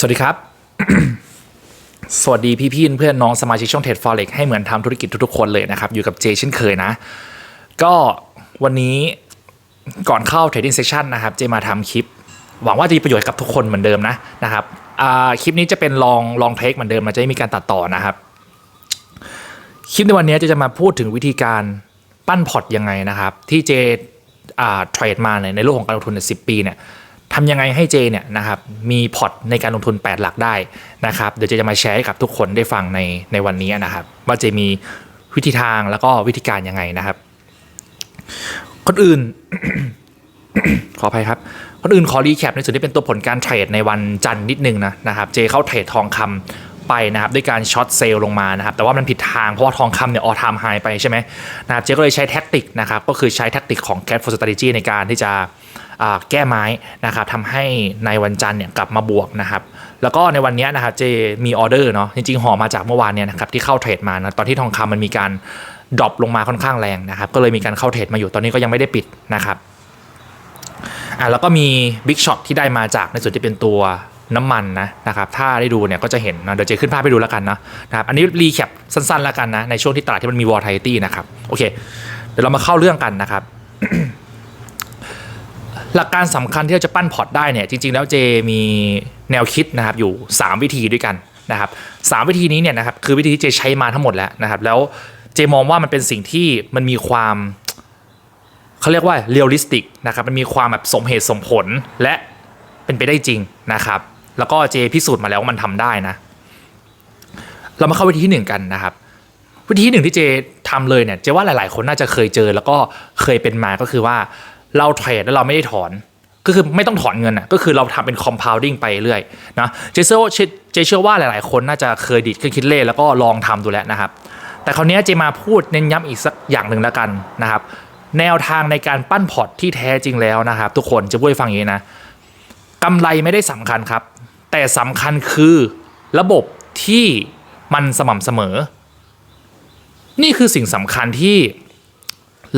สวัสดีครับ สวัสดีพี่ๆเพื่อนน้องสมาชิกช่องเทรดฟอเร็กให้เหมือนทำธุรกิจทุกๆคนเลยนะครับ อยู่กับเจเช่นเคยนะ ก็วันนี้ก่อนเข้า Trading Session นะครับ เจมาทำคลิป หวังว่าจะมีประโยชน์กับทุกคนเหมือนเดิมนะนะครับคลิปนี้จะเป็นลองลองเทคเหมือนเดิมมันจะไม่มีการตัดต่อนะครับ คลิปในวันนี้จะจะมาพูดถึงวิธีการปั้นพอร์ตยังไงนะครับ ที่เจเทรดมาในในโลกของการลงทุนในสิปีเนี่ย ทำยังไงให้เจเนี่ยนะครับมีพอร์ตในการลงทุน 8 หลักได้นะครับเดี๋ยวเจจะมาแชร์ให้กับทุกคนได้ฟังในในวันนี้นะครับ ว่าเจมีวิธีทางแล้วก็วิธีการยังไงนะครับ คนอื่น ขออภัยครับ คนอื่นขอรีแคปในส่วนที่เป็นตัวผลการเทรดในวันจันทร์นิดนึงนะนะครับเจเข้าเทรดทองคำไปนะครับด้วยการช็อตเซลลงมานะครับแต่ว่ามันผิดทางเพราะว่าทองคำเนี่ยออทามไฮไปใช่ไหมนะครับเจก็เลยใช้แท็กติกนะครับก็คือใช้แท็กติกของ Cat for Strategy ในการที่จะ แก้ไม้นะครับทำให้ในวันจันทร์เนี่ยกลับมาบวกนะครับแล้วก็ในวันนี้นะครับเจมีออเดอร์เนาะจริงๆห่อมาจากเมื่อวานเนี่ยนะครับที่เข้าเทรดมานะตอนที่ทองคำมันมีการดรอปลงมาค่อนข้างแรงนะครับก็เลยมีการเข้าเทรดมาอยู่ตอนนี้ก็ยังไม่ได้ปิดนะครับอะแล้วก็มีบิ๊กช็อตที่ได้มาจากในส่วนที่เป็นตัวน้ำมันนะนะครับถ้าได้ดูเนี่ยก็จะเห็นนะเดี๋ยวเจขึ้นภาพไปดูแล้วกันนะนะครับอันนี้รีแคปสั้นๆแล้วกันนะในช่วงที่ตลาดที่มันมีวอลไทตี้นะครับโอเคเดี๋ยวเรามาเข้าเรื่องกันนะครับ หลักการสำคัญที่เราจะปั้นพอร์ตได้เนี่ยจริง ๆ แล้วเจมีแนวคิดนะครับอยู่ 3 วิธีด้วยกันนะครับสามวิธีนี้เนี่ยนะครับคือวิธีที่เจใช้มาทั้งหมดแล้วนะครับแล้วเจมองว่ามันเป็นสิ่งที่มันมีความเขาเรียกว่าเรียลลิสติกนะครับมันมีความแบบสมเหตุสมผลและเป็นไปได้จริงนะครับแล้วก็เจพิสูจน์มาแล้วว่ามันทำได้นะ เรามาเข้าวิธีที่หนึ่งกันนะครับ วิธีที่หนึ่งที่เจทำเลยเนี่ยเจว่าหลาย ๆ คนน่าจะเคยเจอแล้วก็เคยเป็นมาก็คือว่า เราเทรดแล้วเราไม่ได้ถอน ก็คือไม่ต้องถอนเงินอะก็คือเราทำเป็น compounding ไปเรื่อยนะเจเชื่อเจเชื่อว่าหลาย ๆ คนน่าจะเคยดิดเครื่องคิดเลขแล้วก็ลองทำดูแล้วนะครับ แต่คราวนี้เจมาพูดเน้นย้ำอีกสักอย่างหนึ่งแล้วกันนะครับ แนวทางในการปั้นพอร์ตที่แท้จริงแล้วนะครับ ทุกคนจะพูดฟังอย่างนี้นะกำไรไม่ได้สำคัญครับ แต่สำคัญคือระบบที่มันสม่ำเสมอ นี่คือสิ่งสำคัญที่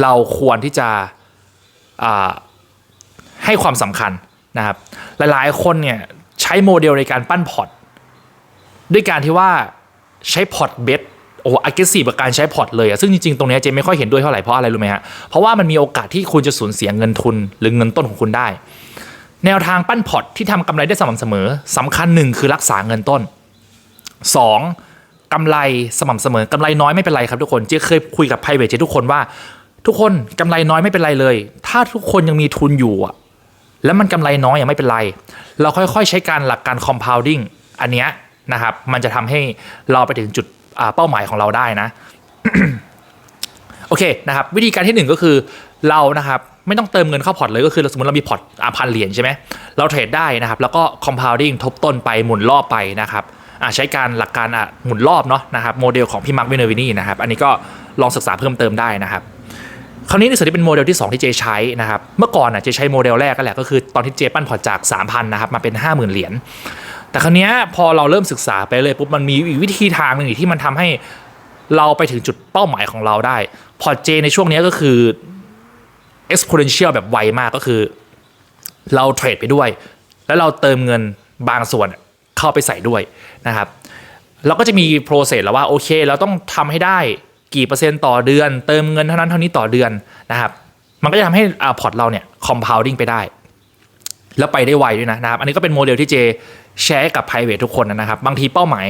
เราควรที่จะ ให้ความสำคัญนะครับหลายๆ คนเนี่ยใช้โมเดลในการปั้นพอร์ตด้วยการที่ว่าใช้พอร์ตเบสโอ้อ g เก s ซีกับการใช้พอร์ตเลยอะซึ่งจริง ๆ ตรงเนี้ยเจไม่ค่อยเห็นด้วยเท่าไหร่เพราะอะไรรู้ไหมฮะ เพราะว่ามันมีโอกาสที่คุณจะสูญเสียเงินทุนหรือเงินต้นของคุณได้ แนวทางปั้นพอร์ตที่ทำกำไรได้สม่ำเสมอสำคัญหนึ่งคือรักษาเงินต้น 2. กำไรสม่ำเสมอกำไรน้อยไม่เป็นไรครับทุกคนเจ๊เคยคุยกับ private เจ๊ทุกคนว่า ทุกคนกำไรน้อยไม่เป็นไรเลย ถ้าทุกคนยังมีทุนอยู่อะแล้วมันกำไรน้อยอยังไม่เป็นไร เราค่อยๆ ใช้การหลักการ compounding อันเนี้ยนะครับ มันจะทำให้เราไปถึงจุดเป้าหมายของเราได้นะ โอเคนะครับ วิธีการที่หนึ่งก็คือเรานะครับไม่ต้องเติมเงินเข้าพอร์ตเลยก็คือสมมติเรามีพอร์ตพันเหรียญใช่ไหมเราเทรดได้นะครับ แล้วก็ compounding ทบต้นไปหมุนรอบไปนะครับใช้การหลักการหมุนรอบเนาะนะครับโมเดลของพี่มาร์ควินเนอร์วินี่นะครับ อันนี้ก็ลองศึกษาเพิ่มเติมได้นะครับ คราวนี้ในส่วนที่เป็นโมเดลที่ 2 ที่เจใช้นะครับเมื่อก่อนอะเจใช้โมเดลแรกก็แหละก็คือตอนที่เจปั้นพอร์ตจาก 3,000นะครับมาเป็น 50,000 เหรียญแต่คราวนี้พอเราเริ่มศึกษาไปเลยปุ๊บมันมีวิธีทางหนึ่งที่มันทำให้เราไปถึงจุดเป้าหมายของเราได้ พอตเจในช่วงนี้ก็คือ exponential แบบไวมากก็คือ เราเทรดไปด้วย แล้วเราเติมเงินบางส่วนเข้าไปใส่ด้วยนะครับ เราก็จะมีโปรเซสแล้วว่าโอเค เราต้องทำให้ได้ กี่เปอร์เซ็นต์ต่อเดือน เติมเงินเท่านั้นเท่านี้ต่อเดือนนะครับมันก็จะทำให้อ่าพอร์ตเราเนี่ย compounding ไปได้ แล้วไปได้ไวด้วยนะนะครับ อันนี้ก็เป็นโมเดลที่เจแชร์กับ private ทุกคนนะครับ บางทีเป้าหมาย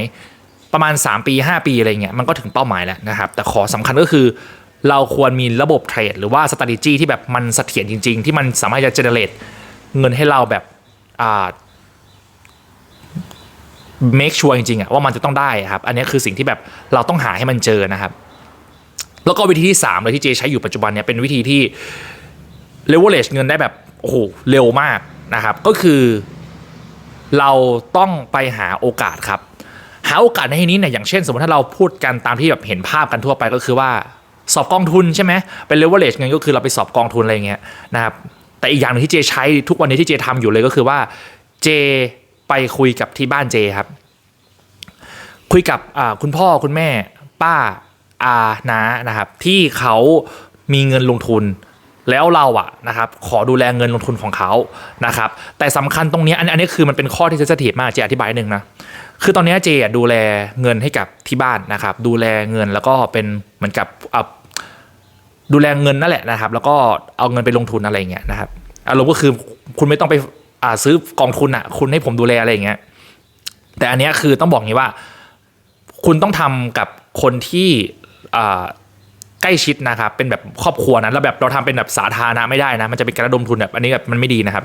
ประมาณ 3 ปี 5 ปีอะไรเงี้ยมันก็ถึงเป้าหมายแล้วนะครับ แต่ขอสำคัญก็คือ เราควรมีระบบเทรดหรือว่า strategy ที่แบบมันเสถียรจริง ๆ ที่มันสามารถจะ generate เงินให้เราแบบอ่า make sure จริงๆอะว่ามันจะต้องได้ครับ อันนี้คือสิ่งที่แบบเราต้องหาให้มันเจอนะครับ แล้วก็วิธีที่3เลยที่เจใช้อยู่ปัจจุบันเนี่ยเป็นวิธีที่ leverage เงินได้แบบโอ้โหเร็วมากนะครับ ก็คือเราต้องไปหาโอกาสครับ หาโอกาสในที่นี้เนี่ยอย่างเช่น สมมติถ้าเราพูดกันตามที่แบบเห็นภาพกันทั่วไปก็คือว่าสอบกองทุนใช่ไหมเป็น leverage เงินก็คือเราไปสอบกองทุนอะไรเงี้ยนะครับแต่อีกอย่างหนึงที่เจใช้ทุกวันนี้ที่เจทำอยู่เลยก็คือว่าเจไปคุยกับที่บ้านเจครับ คุยกับคุณพ่อคุณแม่ป้า อาน้านะครับ ที่เขามีเงินลงทุนแล้วเราอะนะครับขอดูแลเงินลงทุนของเขานะครับ แต่สำคัญตรงนี้อันอันนี้คือมันเป็นข้อที่เซนซิทีฟมากเจอธิบายนิดนึงนะคือตอนนี้เจดูแลเงินให้กับที่บ้านนะครับ ดูแลเงินแล้วก็เป็นเหมือนกับอะดูแลเงินนั่นแหละนะครับ แล้วก็เอาเงินไปลงทุนอะไรเงี้ยนะครับอารมณ์ก็คือคุณไม่ต้องไปอ่าซื้อกองทุนอะคุณให้ผมดูแลอะไรเงี้ยแต่อันนี้คือต้องบอกงี้ว่า คุณต้องทำกับคนที่ ใกล้ชิดนะครับเป็นแบบครอบครัวนะแล้วแบบเราทำเป็นแบบสาธารณะไม่ได้นะ มันจะเป็นการระดมทุนแบบอันนี้แบบมันไม่ดีนะครับ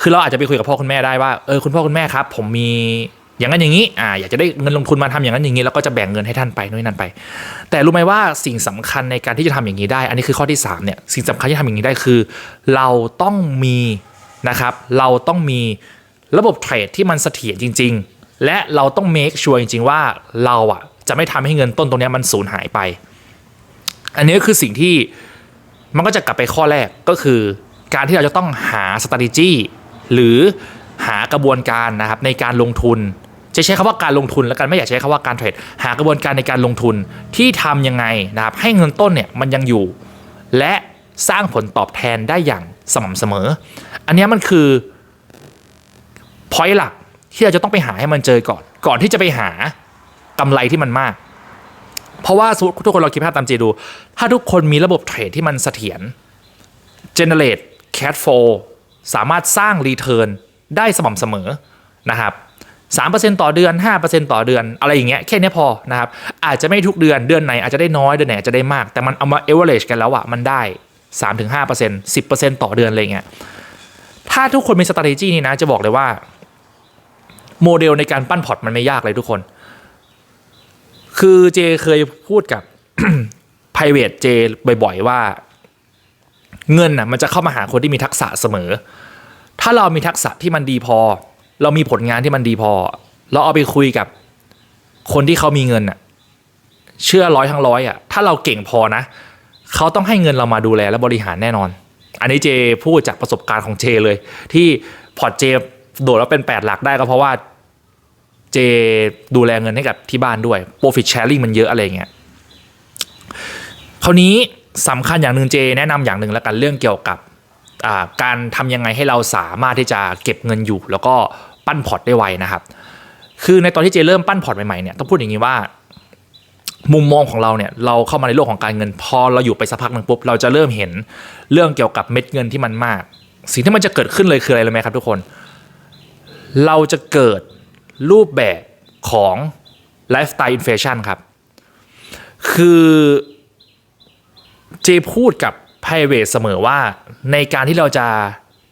คือเราอาจจะไปคุยกับพ่อคุณแม่ได้ว่าเออคุณพ่อคุณแม่ครับ ผมมีอย่างนั้นอย่างนี้อ่าอยากจะได้เงินลงทุนมาทำอย่างนั้นอย่างนี้แล้วก็จะแบ่งเงินให้ท่านไปนู่นนนั่นไป แต่รู้ไหมว่าสิ่งสำคัญในการที่จะทำอย่างนี้ได้ อันนี้คือข้อที่สามเนี่ยสิ่งสำคัญที่ทำอย่างนี้ได้คือ เราต้องมีนะครับ เราต้องมีระบบเทรดที่มันเสถียรจริง ๆ และเราต้อง make sure จริง ๆ ว่าเราอะ จะไม่ทำให้เงินต้นตรงนี้มันสูญหายไป อันนี้ก็คือสิ่งที่มันก็จะกลับไปข้อแรกก็คือ การที่เราจะต้องหา strategy หรือหากระบวนการนะครับในการลงทุน จะใช้คำว่าการลงทุนแล้วกันไม่อยากใช้คำว่าการเทรดหากระบวนการในการลงทุนที่ทำยังไงนะครับให้เงินต้นเนี่ยมันยังอยู่ และสร้างผลตอบแทนได้อย่างสม่ำเสมอ อันนี้มันคือ point หลักที่เราจะต้องไปหาให้มันเจอก่อน ก่อนที่จะไปหา กำไรที่มันมาก เพราะว่าทุกคนเราคิดภาพตามเจดู ถ้าทุกคนมีระบบเทรดที่มันเสถียร generate cash flow สามารถสร้าง return ได้สม่ำเสมอนะครับ3%ต่อเดือน5%ต่อเดือนอะไรอย่างเงี้ยแค่นี้พอนะครับอาจจะไม่ทุกเดือนเดือนไหนอาจจะได้น้อยเดือนไหนอาจจะได้มาก แต่มันเอามา average กันแล้วอะมันได้3-5% 10%ต่อเดือนอะไรเงี้ยถ้าทุกคนมี strategy นี้นะจะบอกเลยว่า โมเดลในการปั้นพอร์ตมันไม่ยากเลยทุกคน คือเจเคยพูดกับ private เจบ่อยๆว่า เงินน่ะมันจะเข้ามาหาคนที่มีทักษะเสมอ ถ้าเรามีทักษะที่มันดีพอ เรามีผลงานที่มันดีพอ เราเอาไปคุยกับคนที่เขามีเงินน่ะ เชื่อร้อยทั้งร้อยอะถ้าเราเก่งพอนะเขาต้องให้เงินเรามาดูแลและบริหารแน่นอน อันนี้เจพูดจากประสบการณ์ของเจเลย ที่พอร์ตเจโดดแล้วเป็น 8 หลักได้ก็เพราะว่า เจดูแลเงินให้กับที่บ้านด้วย profit sharing มันเยอะอะไรเงี้ยคราวนี้สำคัญอย่างหนึ่งเจแนะนำอย่างหนึ่งแล้วกันเรื่องเกี่ยวกับการทำยังไงให้เราสามารถที่จะเก็บเงินอยู่ แล้วก็ปั้นพอร์ตได้ไวนะครับ คือในตอนที่เจเริ่มปั้นพอร์ตใหม่ๆเนี่ยต้องพูดอย่างนี้ว่า มุมมองของเราเนี่ยเราเข้ามาในโลกของการเงินพอเราอยู่ไปสักพักหนึ่งปุ๊บเราจะเริ่มเห็นเรื่องเกี่ยวกับเม็ดเงินที่มันมาก สิ่งที่มันจะเกิดขึ้นเลยคืออะไรรู้ไหมครับ ทุกคน เราจะเกิด รูปแบบของไลฟ์สไตล์อินเฟชันครับ คือเจพูดกับ private เสมอว่าในการที่เราจะ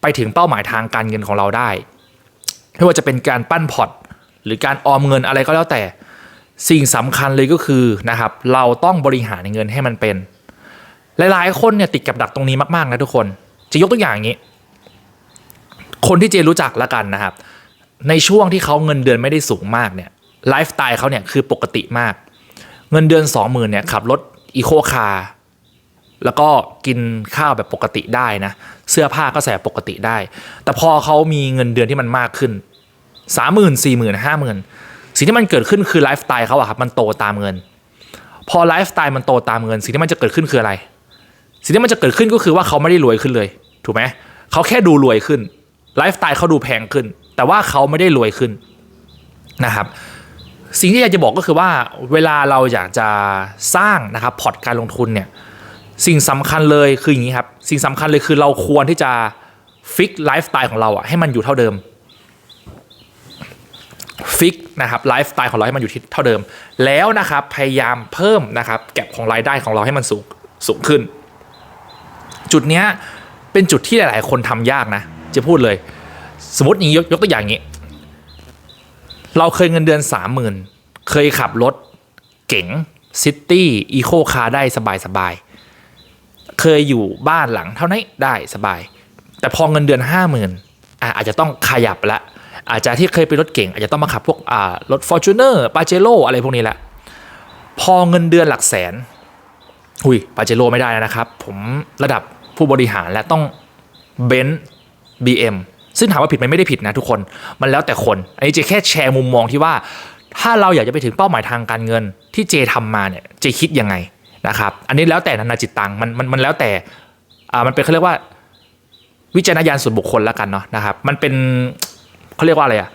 ไปถึงเป้าหมายทางการเงินของเราได้ ไม่ว่าจะเป็นการปั้นพอร์ตหรือการออมเงินอะไรก็แล้วแต่สิ่งสำคัญเลยก็คือนะครับเราต้องบริหารเงินให้มันเป็น หลาย ๆ คนเนี่ยติดกับดักตรงนี้มาก ๆ นะทุกคน จะยกตัวอย่างอย่างนี้ คนที่เจรู้จักละกันนะครับ ในช่วงที่เขาเงินเดือนไม่ได้สูงมากเนี่ยไลฟ์สไตล์เขาเนี่ยคือปกติมาก เงินเดือนสองหมื่นเนี่ยขับรถอีโคคาร์แล้วก็กินข้าวแบบปกติได้นะ เสื้อผ้าก็ใส่ปกติได้ แต่พอเขามีเงินเดือนที่มันมากขึ้นสามหมื่นสี่หมื่นห้าหมื่นสิ่งที่มันเกิดขึ้นคือไลฟ์สไตล์เขาอะครับมันโตตามเงิน พอไลฟ์สไตล์มันโตตามเงิน สิ่งที่มันจะเกิดขึ้นคืออะไร สิ่งที่มันจะเกิดขึ้นก็คือว่าเขาไม่ได้รวยขึ้นเลย ถูกไหมเขาแค่ดูรวยขึ้นไลฟ์สไตล์เขาดูแพงขึ้น แต่ว่าเขาไม่ได้รวยขึ้นนะครับ สิ่งที่อยากจะบอกก็คือว่าเวลาเราอยากจะสร้างนะครับพอร์ตการลงทุนเนี่ยสิ่งสำคัญเลยคืออย่างนี้ครับสิ่งสำคัญเลยคือเราควรที่จะฟิกไลฟ์สไตล์ของเราอะให้มันอยู่เท่าเดิมฟิกนะครับไลฟ์สไตล์ของเราให้มันอยู่ที่เท่าเดิม แล้วนะครับพยายามเพิ่มนะครับแก็บของรายได้ของเราให้มันสูงสูงขึ้น จุดเนี้ยเป็นจุดที่หลาย ๆ คนทำยากนะ จะพูดเลย สมมติอย่างนี้ยกยกตัวอย่างนี้ เราเคยเงินเดือนสามหมื่นเคยขับรถเก๋งซิตี้อีโคคาร์ได้สบายสบายๆเคยอยู่บ้านหลังเท่านี้ได้สบาย แต่พอเงินเดือนห้าหมื่นอาจจะต้องขยับละอาจจะที่เคยเป็นรถเก่ง อาจจะต้องมาขับพวกอ่ารถ f o r t u n e r ปาเจโ o อะไรพวกนี้แหละ พอเงินเดือนหลักแสนหุยปาเจโ o ไม่ได้นะครับ ผมระดับผู้บริหารและต้องเบนซ์บีเอ็ม ซึ่งถามว่าผิดไหมไม่ได้ผิดนะทุกคน มันแล้วแต่คน อันนี้เจแค่แชร์มุมมองที่ว่า ถ้าเราอยากจะไปถึงเป้าหมายทางการเงิน ที่เจทำมาเนี่ย เจคิดยังไงนะครับ อันนี้แล้วแต่นานาจิตตังมันมันมันแล้วแต่ อ่า มันเป็นเขาเรียกว่า วิจารณญาณส่วนบุคคลแล้วกันเนาะนะครับ มันเป็นเขาเรียกว่าอะไรอะ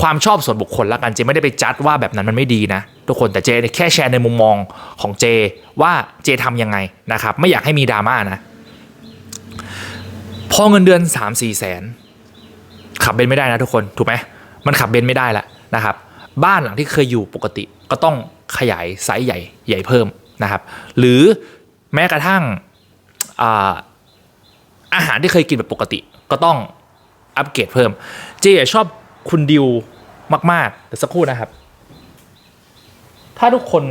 ความชอบส่วนบุคคลแล้วกันเจไม่ได้ไปจัดว่าแบบนั้นมันไม่ดีนะ ทุกคนแต่เจแค่แชร์ในมุมมองของเจว่าเจทำยังไงนะครับ ไม่อยากให้มีดราม่านะ พอเงินเดือน3 4มสี่แสน ขับเบนไม่ได้นะทุกคนถูกไหมมันขับเบนไม่ได้ละนะครับ บ้านหลังที่เคยอยู่ปกติก็ต้องขยายไซส์ใหญ่ใหญ่เพิ่มนะครับ หรือแม้กระทั่งอาอาหารที่เคยกินแบบปกติก็ต้องอัปเกรดเพิ่ม เจชอบคุณดิวมากๆเดี๋ยวสักครู่นะครับ ถ้าทุกคน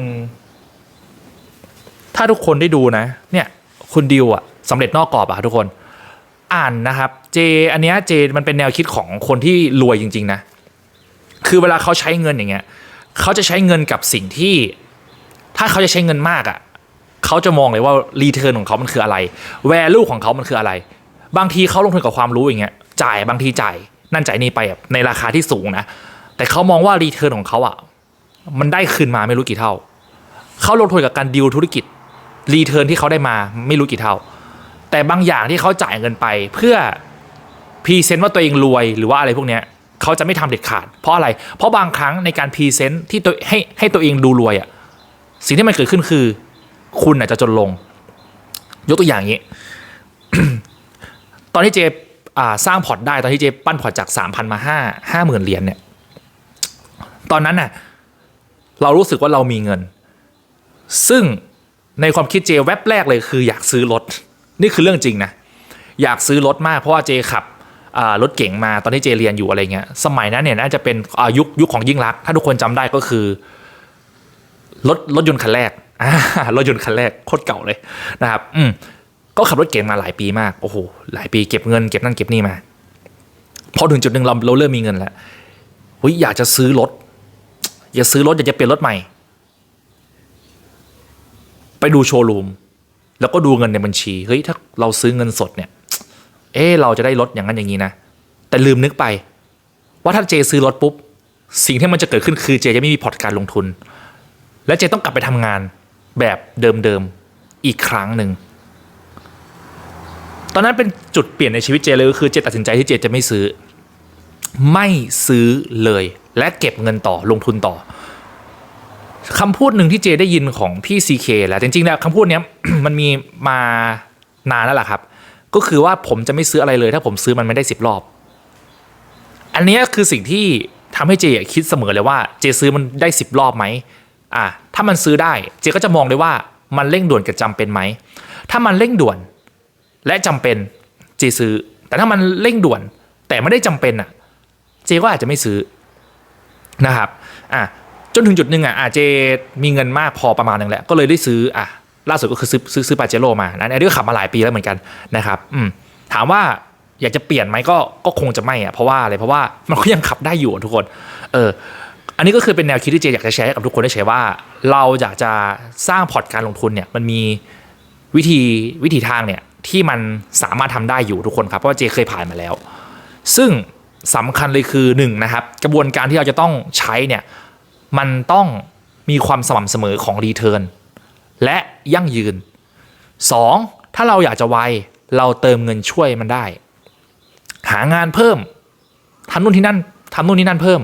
ถ้าทุกคนได้ดูนะ เนี่ย คุณดิวอะสำเร็จนอกกรอบอะทุกคน อ่านนะครับ เจ อันเนี้ยเจมันเป็นแนวคิดของคนที่รวยจริง ๆ นะ คือเวลาเขาใช้เงินอย่างเงี้ยเขาจะใช้เงินกับสิ่งที่ ถ้าเขาจะใช้เงินมากอะ่ะเขาจะมองเลยว่ารีเทิร์นของเขามันคืออะไรแวลูของเขามันคืออะไร บางทีเขาลงทุนกับความรู้อย่างเงี้ยจ่ายบางทีจ่ายนั่นจ่ายนี่ไปแบบในราคาที่สูงนะ แต่เขามองว่ารีเทิร์นของเขาอะ่ะมันได้คืนมาไม่รู้กี่เท่า เขาลงทุนกับการดิวธุรกิจรีเทิร์นที่เขาได้มาไม่รู้กี่เท่า แต่บางอย่างที่เขาจ่ายเงินไป เพื่อพรีเซนต์ว่าตัวเองรวยหรือว่าอะไรพวกเนี้ยเขาจะไม่ทำเด็ดขาด เพราะอะไร เพราะบางครั้งในการพรีเซนต์ที่ตัวให้ให้ตัวเองดูรวยอะ่ะสิ่งที่มันเกิดขึ้นคือ คุณอาจจะจนลง ยกตัวอย่างนี้ ตอนที่เจสร้างพอร์ตได้ตอนที่เจปั้นพอร์ตจากสามพันมาห้าห้าหมื่นเหรียญเนี่ยตอนนั้นน่ะเรารู้สึกว่าเรามีเงิน ซึ่งในความคิดเจแวบแรกเลยคืออยากซื้อรถ นี่คือเรื่องจริงนะ อยากซื้อรถมากเพราะว่าเจขับรถเก๋งมาตอนที่เจเรียนอยู่อะไรเงี้ย สมัยนั้นเนี่ยน่าจะเป็นยุคยุคของยิ่งรัก ถ้าทุกคนจำได้ก็คือรถรถยนต์คันแรกรถยนต์คันแรกโคตรเก่าเลยนะครับ อืก็ขับรถเก๋งมาหลายปีมากโอ้โหหลายปีเก็บเงินเก็บนั่นเก็บนี่มาพอถึงจุดหนึ่งเราเราเริ่มมีเงินแล้วเฮ้ยอยากจะซื้อรถอยากซื้อรถอยากจะเปลี่ยนรถใหม่ ไปดูโชว์รูม แล้วก็ดูเงินในบัญชีเฮ้ยถ้าเราซื้อเงินสดเนี่ย เออเราจะได้รถอย่างนั้นอย่างนี้นะ แต่ลืมนึกไป ว่าถ้าเจซื้อรถปุ๊บ สิ่งที่มันจะเกิดขึ้นคือเจจะไม่มีพอร์ตการลงทุน และเจต้องกลับไปทำงานแบบเดิมๆอีกครั้งหนึ่งตอนนั้นเป็นจุดเปลี่ยนในชีวิตเจเลยก็คือเจตัดสินใจที่เจจะไม่ซื้อ ไม่ซื้อเลย และเก็บเงินต่อลงทุนต่อ คำพูดหนึ่งที่เจได้ยินของพี่ซีเคแหละจริงๆแล้วคำพูดนี้มันมีมานานแล้วล่ะครับ ก็คือว่าผมจะไม่ซื้ออะไรเลย ถ้าผมซื้อมันไม่ได้สิบรอบ อันนี้คือสิ่งที่ทำให้เจคิดเสมอเลยว่าเจซื้อมันได้สิบรอบไหมอะถ้ามันซื้อได้เจก็จะมองเลยว่ามันเร่งด่วนกับจำเป็นไหมถ้ามันเร่งด่วนและจำเป็นเจซื้อ แต่ถ้ามันเร่งด่วนแต่ไม่ได้จำเป็นอะ เจก็อาจจะไม่ซื้อนะครับอะ จนถึงจุดหนึ่งอะอาเจมีเงินมากพอประมาณหนึงแหละก็เลยได้ซื้ออะล่าสุดก็คือซื้อซื้อซื้อปาเจโร่มานะอันนี้ก็ขับมาหลายปีแล้วเหมือนกันนะครับอืมถามว่าอยากจะเปลี่ยนไหมก็ก็คงจะไม่อะเพราะว่าอะไรเพราะว่ามันก็ยังขับได้อยู่ทุกคนเอออันนี้ก็คือเป็นแนวคิดที่เจอยากจะแชร์กับทุกคนได้ใช้ว่า เราอยากจะสร้างพอร์ตการลงทุนเนี่ยมันมีวิธีวิธีทางเนี่ยที่มันสามารถทำได้อยู่ทุกคนครับเพราะว่าเจเคยผ่านมาแล้ว ซึ่งสำคัญเลยคือหนึ่งนะครับกระบวนการที่เราจะต้องใช้เนี่ย มันต้องมีความสม่ำเสมอของรีเทิร์นและยั่งยืน 2. ถ้าเราอยากจะไวเราเติมเงินช่วยมันได้ หางานเพิ่มทำนู่นที่นั่นทำนู่นที่นั่นเพิ่ม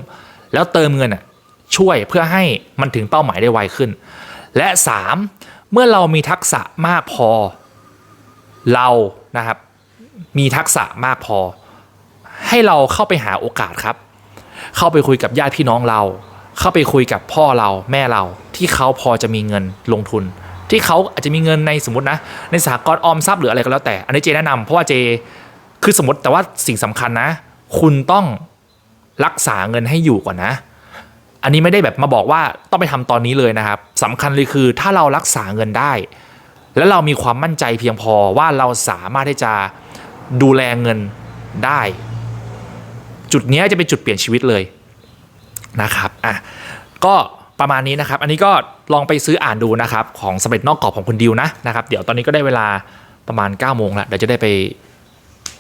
แล้วเติมเงินอะช่วยเพื่อให้มันถึงเป้าหมายได้ไวขึ้น และ 3. เมื่อเรามีทักษะมากพอ เรานะครับมีทักษะมากพอ ให้เราเข้าไปหาโอกาสครับ เข้าไปคุยกับญาติพี่น้องเรา เข้าไปคุยกับพ่อเราแม่เราที่เขาพอจะมีเงินลงทุน ที่เขาอาจจะมีเงินในสมมตินะ ในสหกรณ์ออมทรัพย์หรืออะไรก็แล้วแต่ อันนี้เจแนะนำเพราะว่าเจคือสมมติแต่ว่าสิ่งสำคัญนะ คุณต้องรักษาเงินให้อยู่ก่อนนะ อันนี้ไม่ได้แบบมาบอกว่าต้องไปทำตอนนี้เลยนะครับสำคัญเลยคือถ้าเรารักษาเงินได้ แล้วเรามีความมั่นใจเพียงพอว่าเราสามารถที่จะดูแลเงินได้ จุดนี้จะเป็นจุดเปลี่ยนชีวิตเลย นะครับอะก็ประมาณนี้นะครับ อันนี้ก็ลองไปซื้ออ่านดูนะครับ ของสำเร็จนอกกรอบของคุณดิวนะนะครับ เดี๋ยวตอนนี้ก็ได้เวลาประมาณ9ก้าโมงแล้วเดี๋ยวจะได้ไป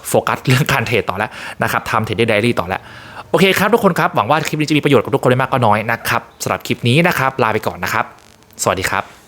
โฟกัสเรื่องการเทรดต่อแล้วนะครับทำเทรดได้ไดรี่ต่อแล้วโอเคครับทุกคนครับ หวังว่าคลิปนี้จะมีประโยชน์กับทุกคนได้มากก็น้อยนะครับสำหรับคลิปนี้นะครับ ลาไปก่อนนะครับ สวัสดีครับ